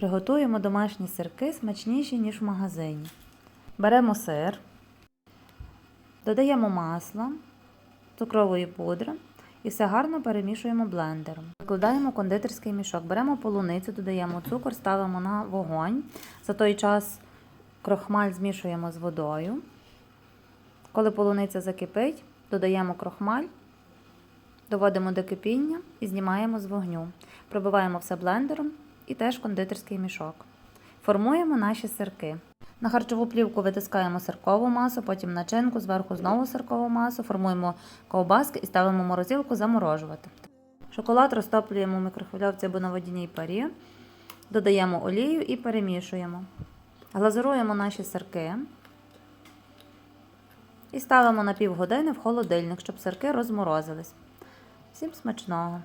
Приготуємо домашні сирки смачніші, ніж в магазині. Беремо сир, додаємо масло, цукрової пудри і все гарно перемішуємо блендером. Викладаємо кондитерський мішок, беремо полуницю, додаємо цукор, ставимо на вогонь. За той час крохмаль змішуємо з водою. Коли полуниця закипить, додаємо крохмаль, доводимо до кипіння і знімаємо з вогню. Пробиваємо все блендером і теж кондитерський мішок. Формуємо наші сирки. На харчову плівку витискаємо сиркову масу, потім начинку, зверху знову сиркову масу, формуємо ковбаски і ставимо морозилку заморожувати. Шоколад розтоплюємо в мікрохвильовці або на водяній парі, додаємо олію і перемішуємо. Глазуруємо наші сирки і ставимо на півгодини в холодильник, щоб сирки розморозились. Всім смачного!